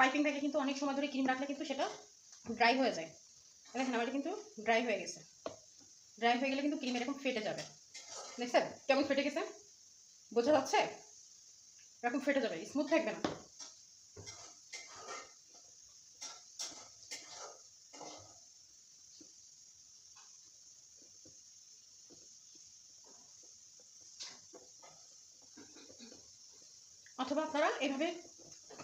Piping ব্যাগে কিন্তু অনেক সময় ধরে ক্রিম রাখলে কিন্তু সেটা ড্রাই হয়ে যায়। দেখেন আমার কিন্তু ড্রাই হয়ে গেছে। ড্রাই হয়ে গেলে কিন্তু ক্রিম এরকম ফেটে যাবে। দেখছেন? কেমন ফেটে গেছে? বোঝা যাচ্ছে? এরকম ফেটে যাবে স্মুথ থাকবে না। অথবা আপনারা এভাবে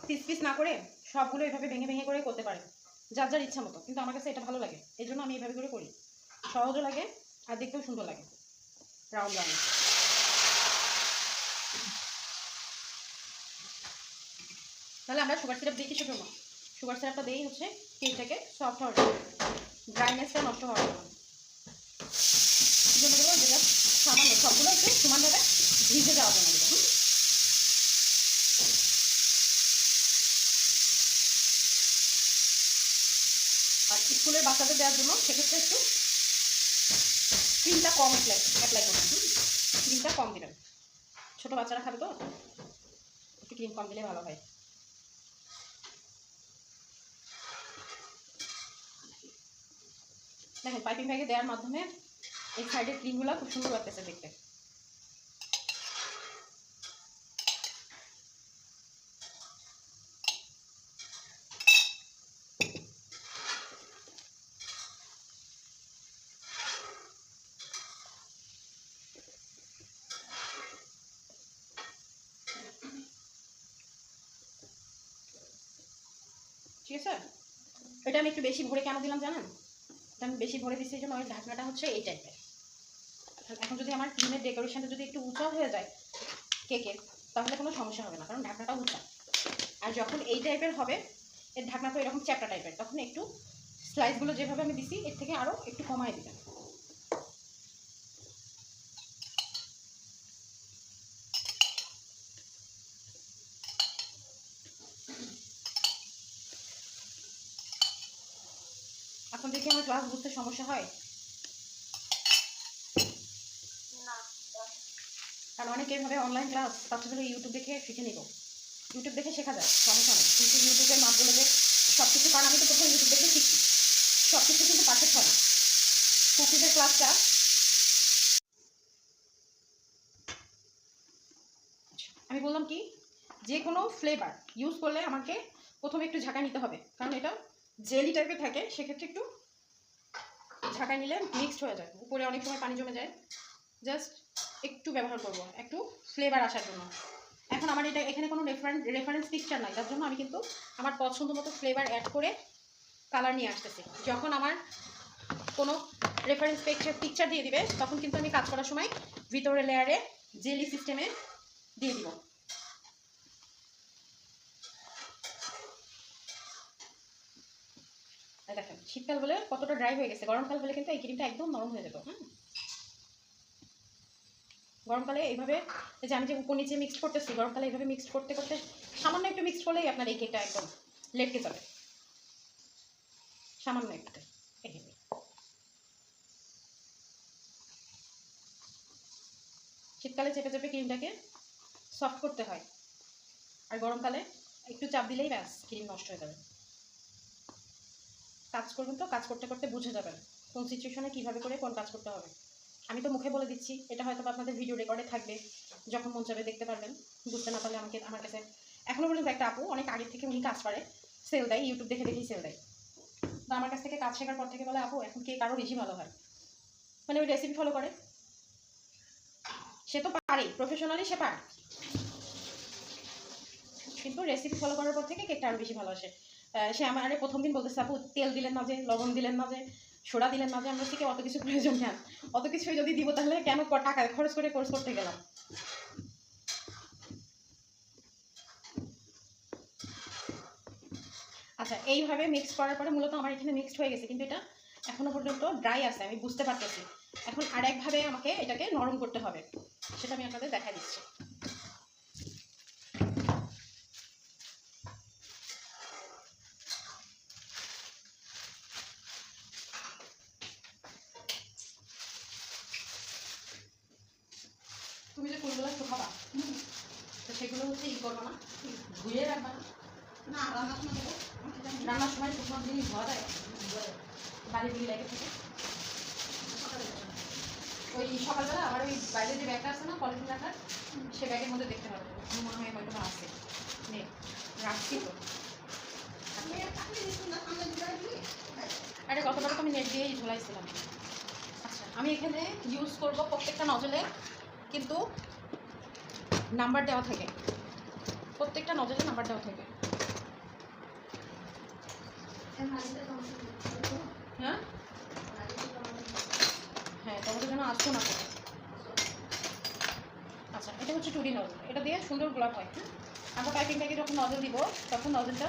পিস পিস না করে সবগুলো এভাবে ভেঙে ভেঙে করে করতে পারেন যার যার ইচ্ছা মতো। কিন্তু আমার কাছে এটা ভালো লাগে। এই জন্য আমি এইভাবে করে করি। সহজও লাগে আর দেখতেও সুন্দর লাগে। Round round. তাহলে আমরা সুগার সিরাপ দিই কিসের জন্য? সুগার সিরাপটা দিয়েই হচ্ছে কেকটাকে সফট হওয়ার জন্য। ড্রাইনেসটা নষ্ট হওয়ার জন্য। সামান্য, সবগুলো একটু সমানভাবে ভিজে যাওয়ার জন্য হুম? আর স্কুলের বাচ্চাদের দেওয়ার জন্য সেক্ষেত্রে একটু ক্রিমটা কম অ্যাপ্লাই অ্যাপ্লাই করবেন ক্রিমটা কম দিবেন ছোটো বাচ্চারা খাবে তো? একটু ক্রিম কম দিলে ভালো হয়। দেখেন পাইপিং ব্যাগে দেওয়ার মাধ্যমে এই সাইডের ক্রিমগুলো খুব সুন্দর লাগতেছে দেখতে। আছে এটা আমি একটু বেশি ভরে কেন দিলাম জানেন? এটা আমি বেশি ভরে দিচ্ছি এই জন্য ওই ঢাকনাটা হচ্ছে এই টাইপের এখন যদি আমার ক্রিমের ডেকোরেশনটা যদি একটু উঁচা হয়ে যায় কেকের তাহলে কোনো সমস্যা হবে না, কারণ ঢাকনাটা উঁচা। আর যখন এই টাইপের হবে, এর ঢাকনা তো এরকম চ্যাপটা টাইপের তখন একটু স্লাইসগুলো যেভাবে আমি দিছি, এর থেকে আরও একটু কমায় দিবেন এখন দেখি আমার ক্লাস বুঝতে সমস্যা হয়? কারণ অনেকে এইভাবে অনলাইন ক্লাস বাচ্চাগুলো ইউটিউব দেখে শিখে নিব ইউটিউব দেখে শেখা যায় সমস্যা নেই। কিন্তু ইউটিউবের মাপগুলো যে সব কিছু কারণ আমি তো প্রথমে ইউটিউব দেখে শিখছি। সব কিছু কিন্তু পারফেক্ট হয় না কুকিজের ক্লাসটা আমি বললাম কি? যে কোনো ফ্লেভার ইউজ করলে আমাকে প্রথমে একটু ঝাঁকায় নিতে হবে। কারণ এটা জেলি টাইপের থাকে সেক্ষেত্রে একটু ঝাঁকায় নিলে মিক্সড হয়ে যায়। উপরে অনেক সময় পানি জমে যায়। জাস্ট একটু ব্যবহার করব, একটু ফ্লেভার আসার জন্য। এখন আমার এটা, এখানে কোনো রেফারেন্স রেফারেন্স পিকচার নাই। তার জন্য আমি কিন্তু আমার পছন্দ মতো ফ্লেভার অ্যাড করে কালার নিয়ে আসতেছি। যখন আমার কোনো রেফারেন্স পিকচার পিকচার দিয়ে দিবে, তখন কিন্তু আমি কাজ করার সময় ভিতরে লেয়ারে জেলি সিস্টেমে দিয়ে দিব। দেখেন, শীতকাল বলে কতটা ড্রাই হয়ে গেছে, গরমকাল হলে কিন্তু এই ক্রিমটা একদম নরম হয়ে যেত হুম? গরমকালে এইভাবে যে আমি যে উপর নিচে মিক্সড করতেছি, গরমকালে এইভাবে মিক্স করতে করতে সামান্য একটু মিক্সড করলেই আপনার এই কেকটা একদম লেটকে যাবে। সামান্য একটু শীতকালে চেপে চেপে ক্রিমটাকে সফট করতে হয়, আর গরমকালে একটু চাপ দিলেই ব্যাস ক্রিম নষ্ট হয়ে যাবে। কাজ করবেন তো, কাজ করতে করতে বুঝে যাবেন কোন সিচুয়েশনে কীভাবে করে কোন কাজ করতে হবে। আমি তো মুখে বলে দিচ্ছি, এটা হয়তো আপনাদের ভিডিও রেকর্ডে থাকবে, যখন মন চাবে দেখতে পারবেন। বুঝতে না পারলে আমাকে, আমার কাছে এখনও পর্যন্ত একটা আপু, অনেক আগে থেকে উনি কাজ করে সেল দেয় ইউটিউব দেখে দেখেই সেল দেয়। তো আমার কাছ থেকে কাজ শেখার পর থেকে বলে, আপু, এখন কেক আরও বেশি ভালো হয়? মানে ওই রেসিপি ফলো করে। সে তো পারে প্রফেশনালি সে পারে। কিন্তু রেসিপি ফলো করার পর থেকে কেকটা আরও বেশি ভালো আসে সে আমার প্রথম দিন বলতেছে, আপু, তেল দিলেন না যে, লবণ দিলেন না যে, সোডা দিলেন না যে, আমরা থেকে অত কিছু প্রয়োজন কেন অত কিছু যদি দিব তাহলে কেন টাকা খরচ করে কোর্স করতে গেলাম? আচ্ছা এইভাবে মিক্স করার পরে মূলত আমার এখানে মিক্সড হয়ে গেছে, কিন্তু এটা এখনও পর্যন্ত ড্রাই আছে, আমি বুঝতে পারতেছি। এখন আরেকভাবে আমাকে এটাকে নরম করতে হবে, সেটা আমি আপনাদের দেখা দিচ্ছি তুমি যে ফুলগুলো শুকাবা তো সেগুলো হচ্ছে ই করবা না। ধুয়ে রাখবা না। রান্নার সময় দেবো। রান্নার সময় শুকনো জিনিস যায়। বাড়ি বুড়ি লেগে থাকে। ওই সকালবেলা আমার ওই বাইরে যে ব্যাগটা আছে না পলিথিন রাখার সে ব্যাগের মধ্যে দেখতে হবে আমার মনে হয় হয়তো আছে। নে রাখছি তো। আরে গতবার তো আমি নেট দিয়েই ঝোলাইছিলাম। আচ্ছা। আমি এখানে ইউজ করব প্রত্যেকটা নজলে কিন্তু নাম্বার দেওয়া থাকে। প্রত্যেকটা নজলে নাম্বার দেওয়া থাকে। হ্যাঁ হ্যাঁ? টমেটো যেন আসব না আচ্ছা এটা হচ্ছে টুডি নজল এটা দিয়ে সুন্দর গোলাপ হয় হ্যাঁ? আমরা পাইপিংটাকে যখন নজল দিব তখন নজলটা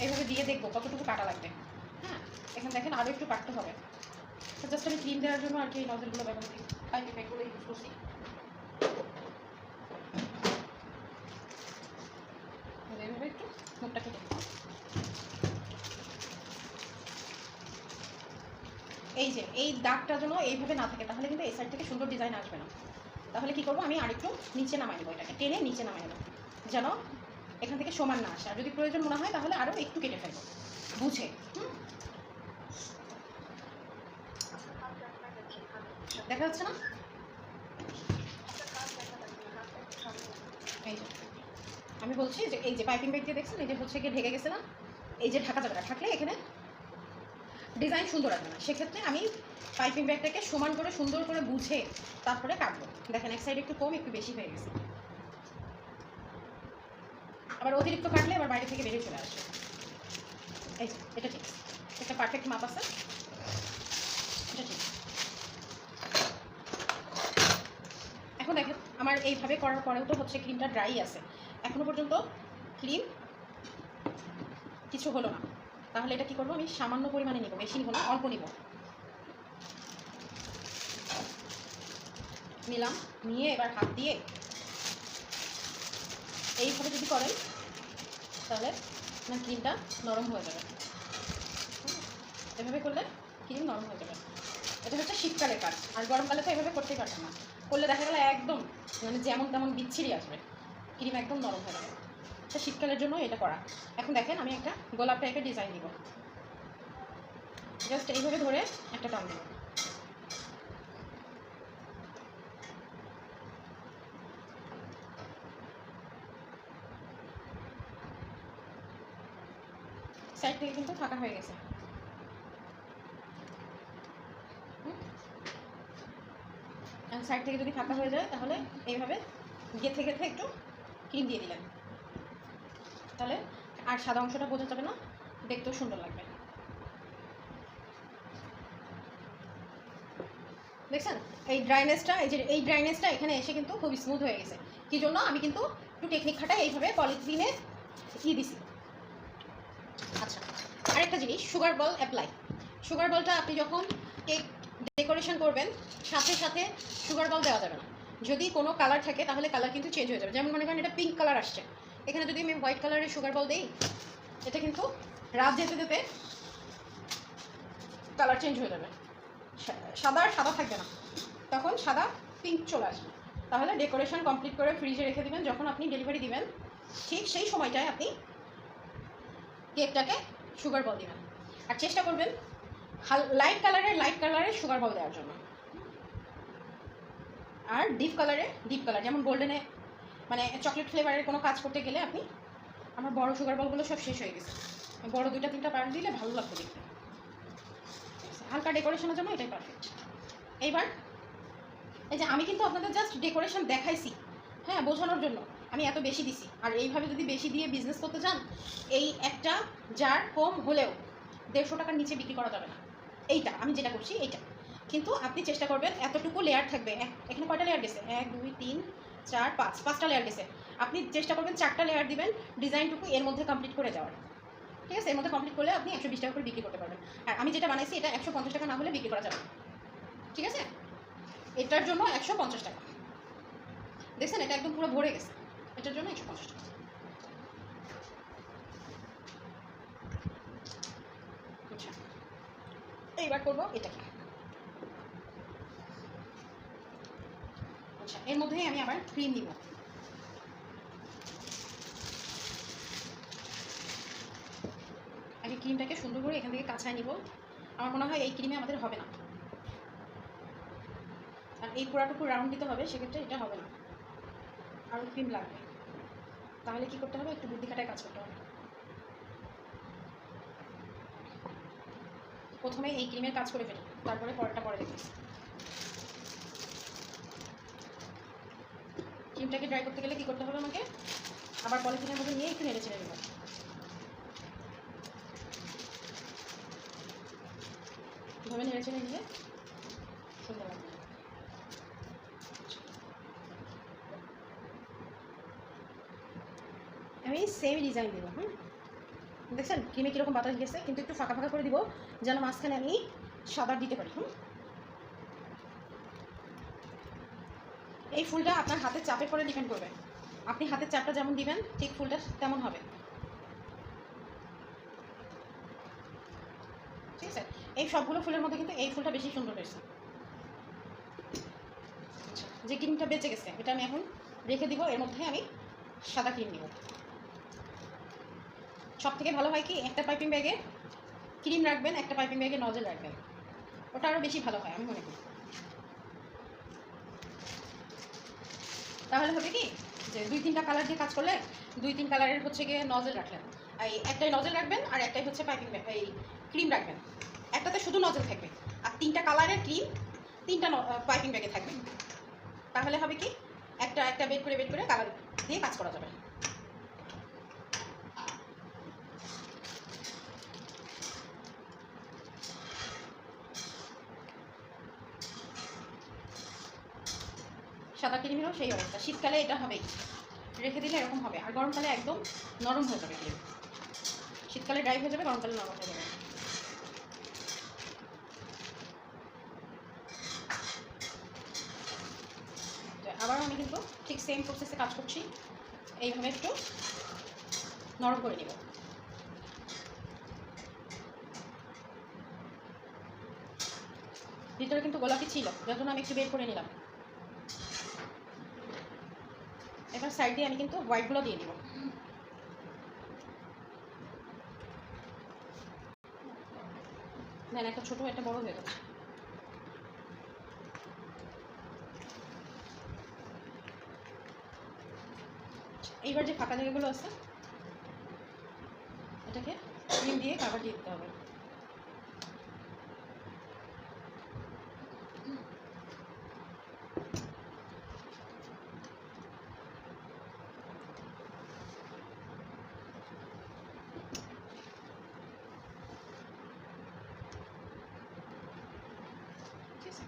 এইভাবে দিয়ে দেখব কতটুকু কাটা লাগবে হ্যাঁ? এখানে দেখেন আরও একটু কাটতে হবে। জাস্ট আমি ক্রিম দেওয়ার জন্য আর কি এই নজলগুলো ব্যবহার করি। পাইপিং ব্যাগগুলো ইউজ করছি। এইভাবে একটু মুখটা কেটে এই যে, এই দাগটা যেন এইভাবে না থাকে, তাহলে কিন্তু এই সাইড থেকে সুন্দর ডিজাইন আসবে না। তাহলে কি করব, আমি আরেকটু নিচে নামাই নেব এটাকে, টেনে নিচে নামাই নেব যেন এখান থেকে সমান না আসে। আর যদি প্রয়োজন মনে হয়, তাহলে আরও একটু কেটে ফেলব। বুঝে? দেখা যাচ্ছে না? আমি বলছি যে এই যে পাইপিং ব্যাগ দিয়ে দেখছেন, এই যে হচ্ছে গিয়ে ঢেকে গেছে না এই যে ঢাকা জায়গাটা থাকলে এখানে ডিজাইন সুন্দর আসবে না। সেক্ষেত্রে আমি পাইপিং ব্যাগটাকে সমান করে, সুন্দর করে বুঝে তারপরে কাটবো। দেখেন এক সাইড একটু কম, একটু বেশি হয়ে গেছে। আবার অতিরিক্ত কাটলে আবার বাইরে থেকে বেরিয়ে চলে আসবে এটা ঠিক। একটা পারফেক্ট মাপ আছে। এটা ঠিক। এখন দেখেন, আমার এইভাবে করার পরেও তো হচ্ছে ক্রিমটা ড্রাই আছে। এখনও পর্যন্ত ক্রিম কিছু হলো না। তাহলে এটা কি করব আমি? সামান্য পরিমাণে নিব বেশি নিব না অল্প নিব। নিলাম, নিয়ে এবার হাত দিয়ে এইভাবে যদি করেন, তাহলে আপনার ক্রিমটা নরম হয়ে যাবে। এভাবে করলে ক্রিম নরম হয়ে যাবে। এটা হচ্ছে শীতকালের কাজ, আর গরমকালে তো এভাবে করতেই পারবেন না। করলে দেখা গেলে একদম মানে যেমন তেমন বিচ্ছিরি আসবে। ক্রিম একদম নরম হয়ে যাবে। শীতকালের জন্য এটা করা। এখন দেখেন আমি একটা গোলাপ টাইপের ডিজাইন দিব জাস্ট এইভাবে ধরে একটা টান দেবো। সাইড থেকে কিন্তু ফাঁকা হয়ে গেছে। সাইড থেকে যদি ফাঁকা হয়ে যায়, তাহলে এইভাবে গেথে গেথে একটু ক্রিম দিয়ে দিলেন তাহলে আর সাদা অংশটা বোঝা যাবে না, দেখতেও সুন্দর লাগবে। দেখছেন? এই ড্রাইনেসটা এই যে, এই ড্রাইনেসটা এখানে এসে কিন্তু খুব স্মুথ হয়ে গেছে। কি জন্য? আমি কিন্তু একটু টেকনিক খাটাই এইভাবে পলিথিনে কি দিছি। আচ্ছা আরেকটা জিনিস সুগার বল অ্যাপ্লাই সুগার বলটা আপনি যখন কেক ডেকোরেশন করবেন, সাথে সাথে সুগার বল দেওয়া যাবে না। যদি কোনো কালার থাকে, তাহলে কালার কিন্তু চেঞ্জ হয়ে যাবে। যেমন মনে করেন এটা পিঙ্ক কালার আসছে। এখানে যদি আমি হোয়াইট কালারের সুগার বল দিই, এটা কিন্তু রাত যেতে যেতে কালার চেঞ্জ হয়ে যাবে। সাদা আর সাদা থাকবে না। তখন সাদা পিঙ্ক চলে আসবে। তাহলে ডেকোরেশন কমপ্লিট করে ফ্রিজে রেখে দেবেন। যখন আপনি ডেলিভারি দিবেন, ঠিক সেই সময়টায় আপনি কেকটাকে সুগার বল দিবেন। আর চেষ্টা করবেন লাইট কালারের লাইট কালারের সুগার বল দেওয়ার জন্য। আর ডিপ কালারে ডিপ কালার, যেমন গোল্ডেনে মানে চকলেট ফ্লেভারের কোনো কাজ করতে গেলে আপনি, আমার বড় সুগার বলগুলো সব শেষ হয়ে গেছে। বড় দুইটা, তিনটা পার দিলে ভালো লাগতো দেখতে। হালকা ডেকোরেশনের জন্য এটাই পারফেক্ট এইবার, এই যে আমি কিন্তু আপনাদের জাস্ট ডেকোরেশন দেখাইছি হ্যাঁ বোঝানোর জন্য। আমি এত বেশি দিছি। আর এইভাবে যদি বেশি দিয়ে বিজনেস করতে চান, এই একটা যার কম হলেও দেড়শো টাকার নিচে বিক্রি করা যাবে না। এইটা, আমি যেটা করছি, এইটা। কিন্তু আপনি চেষ্টা করবেন, এতটুকু লেয়ার থাকবে। এখানে কয়টা লেয়ার গেছে? এক, দুই, তিন, চার, পাঁচ, পাঁচটা লেয়ার গেছে। আপনি চেষ্টা করবেন চারটা লেয়ার দিবেন, ডিজাইনটুকু এর মধ্যে কমপ্লিট করে যাওয়ার। ঠিক আছে? এর মধ্যে কমপ্লিট করলে আপনি একশো বিশ টাকা করে বিক্রি করতে পারবেন। আর আমি যেটা বানাইছি, এটা একশো পঞ্চাশ টাকা না হলে বিক্রি করা যাবে ঠিক আছে? এটার জন্য একশো পঞ্চাশ টাকা। দেখছেন? এটা একদম পুরো ভরে গেছে। এটার জন্য একশো পঞ্চাশ টাকা। আচ্ছা। এইবার করব এটাকে। আচ্ছা এর মধ্যেই আমি আবার ক্রিম দিব ক্রিমটাকে সুন্দর করে এখান থেকে কাছায় নিব। আমার মনে হয় এই ক্রিমে আমাদের হবে না। আর এই পুরাটুকু রাউন্ড দিতে হবে, সেক্ষেত্রে এটা হবে না। আরও ক্রিম লাগবে। তাহলে কি করতে হবে? একটু বুদ্ধি খাটায় কাজ করতে হবে। প্রথমে এই ক্রিমের কাজ করে ফেলি। তারপরে পরেরটা পরে দেখি ক্রিমটাকে ড্রাই করতে গেলে কি করতে হবে আমাকে? আবার পলিথিনের মধ্যে নিয়ে একটু নেড়ে ছেড়ে দেবো এভাবে নেড়ে ছেড়ে নিলে সুন্দর আমি সেম ডিজাইন দেবো, হুম? দেখছেন? ক্রিমে কীরকম বাতাস গেছে, কিন্তু একটু ফাঁকা ফাঁকা করে দিব, যেন মাঝখানে আমি সাদা দিতে পারি, হুম? এই ফুলটা আপনার হাতের চাপের পরে ডিপেন্ড করবে। আপনি হাতের চাপটা যেমন দিবেন, ঠিক ফুলটা তেমন হবে। ঠিক আছে? এই সবগুলো ফুলের মধ্যে কিন্তু এই ফুলটা বেশি সুন্দর হয়েছে। যে ক্রিমটা বেঁচে গেছে, এটা আমি এখন রেখে দিব, এর মধ্যে আমি সাদা ক্রিম দিব সব থেকে ভালো হয় কি, একটা পাইপিং ব্যাগে ক্রিম রাখবেন, একটা পাইপিং ব্যাগে নজল রাখবেন। ওটা আরও বেশি ভালো হয়, আমি মনে করি। তাহলে হবে কি যে দুই তিনটা কালার দিয়ে কাজ করলে দুই তিন কালারের হচ্ছে গিয়ে নজল রাখলেন। এই একটাই নজল রাখবেন আর একটাই হচ্ছে পাইপিং এই ক্রিম রাখবেন। একটাতে শুধু নজল থাকবে আর তিনটা কালারের ক্রিম তিনটা পাইপিং ব্যাগে থাকবে। তাহলে হবে কি একটা একটা বেড করে বেড করে কালার দিয়ে কাজ করা যাবে। সাদা ক্রিমেরও সেই অবস্থা। শীতকালে এটা হবেই রেখে দিলে এরকম হবে। আর গরমকালে একদম নরম হয়ে যাবে ক্রিম শীতকালে ড্রাই হয়ে যাবে, গরমকালে নরম হয়ে যাবে। তো আবারও আমি কিন্তু ঠিক সেম প্রসেসে কাজ করছি। এইভাবে একটু নরম করে নিব। ভিতরে কিন্তু গোলাপি ছিল, যার জন্য আমি একটু বের করে নিলাম। এবার সাইড দিয়ে আমি কিন্তু হোয়াইটগুলো দিয়ে দিব। দেন একটা ছোট, একটা বড় হয়ে যাবে এইবার যে ফাঁকা জায়গাগুলো আছে, এটাকে ক্রিম দিয়ে কাভার দিয়ে দিতে হবে ঠিক আছে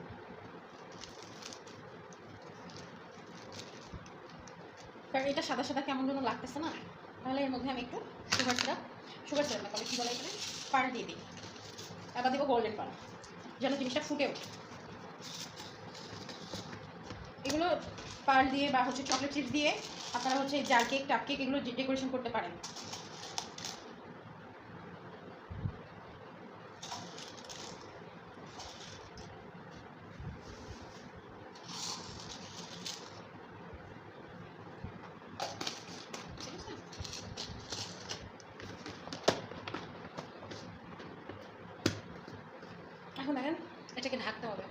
কারণ এটা সাদা সাদা কেমন যেন লাগতেছে না? তাহলে এর মধ্যে আমি একটু সুগার সিরাপ সুগার সিরাপ না তাহলে কী বলে এখানে পার দিয়ে দিই। আবার দেবো গোল্ডেন পার যেন জিনিসটা ফুটে ওঠে। এগুলো পার দিয়ে বা হচ্ছে চকলেট চিপস দিয়ে আপনারা হচ্ছে জার কেক টাপ কেক এগুলো ডেকোরেশন করতে পারেন ঠিক আছে এখন দেখেন এটাকে ঢাকতে হবে।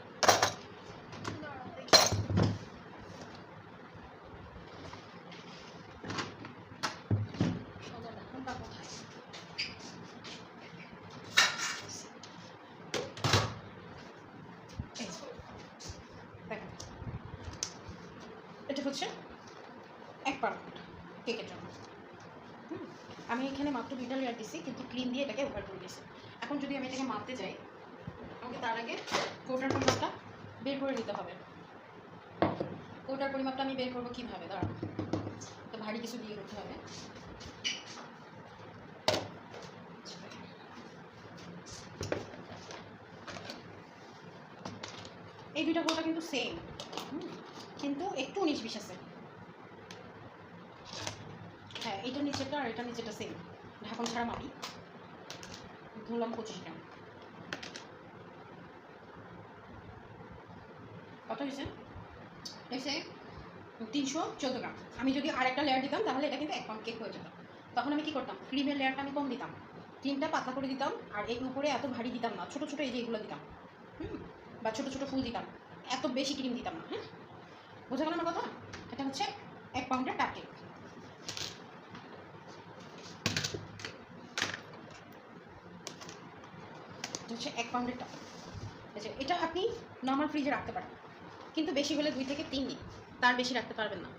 এটা হচ্ছে এক পার কেকের জন্য আমি এখানে মাত্র লেয়ার দিছি, কিন্তু ক্রিম দিয়ে এটাকে ওভার করে দিয়েছি এখন যদি আমি এটাকে মাপতে যাই আমাকে তার আগে কৌটার পরিমাপটা বের করে নিতে হবে। কৌটার পরিমাপটা আমি বের করব কীভাবে? দাঁড়ান তো ভারী কিছু দিয়ে করতে হবে। এই দুইটা কৌটা কিন্তু সেম কিন্তু একটু উনিশ বিশ আছে। হ্যাঁ এটা নিচেটা আর এটা নিচেটা সেম ঢাকন ছাড়া মাটি ধরলাম পঁচিশ গ্রাম কত হয়েছে? হয়েছে তিনশো চোদ্দ গ্রাম। আমি যদি আর একটা লেয়ার দিতাম, তাহলে এটা কিন্তু এক পাউন্ড কেক হয়ে যেত। তখন আমি কি করতাম? ক্রিমের লেয়ারটা আমি কম দিতাম। ক্রিমটা পাতলা করে দিতাম, আর এই উপরে এত ভারী দিতাম না। ছোটো ছোটো এই যে এগুলো দিতাম, হুম? বা ছোটো ছোটো ফুল দিতাম। এত বেশি ক্রিম দিতাম না হ্যাঁ বোঝা গেল আমার কথা? এটা হচ্ছে এক পাউন্ডের কাপ কেক হচ্ছে এক পাউন্ডের টাকা আচ্ছা এটা আপনি নর্মাল ফ্রিজে রাখতে পারেন। কিন্তু বেশি হলে দুই থেকে তিন দিন। তার বেশি রাখতে পারবেন না।